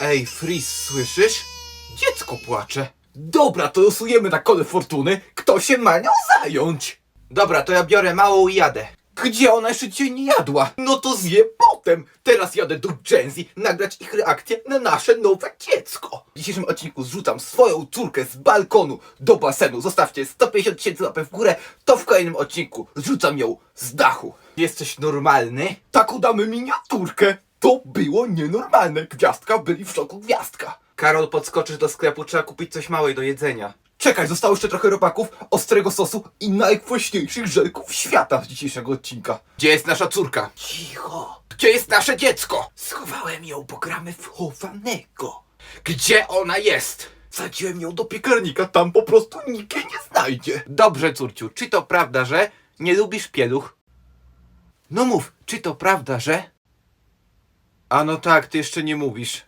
Ej, Fris, słyszysz? Dziecko płacze. Dobra, to losujemy na kole fortuny. Kto się ma nią zająć? Dobra, to ja biorę małą i jadę. Gdzie ona jeszcze dzisiaj nie jadła? No to zje potem. Teraz jadę do Genzy nagrać ich reakcję na nasze nowe dziecko. W dzisiejszym odcinku zrzucam swoją córkę z balkonu do basenu. Zostawcie 150 tysięcy łapek w górę, to w kolejnym odcinku zrzucam ją z dachu. Jesteś normalny? Taką damy miniaturkę. To było nienormalne. Gwiazdka byli w szoku gwiazdka. Karol, podskoczysz do sklepu, trzeba kupić coś małej do jedzenia. Czekaj, zostało jeszcze trochę robaków, ostrego sosu i najkwośniejszych żelków świata z dzisiejszego odcinka. Gdzie jest nasza córka? Cicho. Gdzie jest nasze dziecko? Schowałem ją, bo gramy w chowanego. Gdzie ona jest? Wsadziłem ją do piekarnika, tam po prostu nikt jej nie znajdzie. Dobrze, córciu, czy to prawda, że nie lubisz pieluch? No mów, czy to prawda, że... A no tak, ty jeszcze nie mówisz.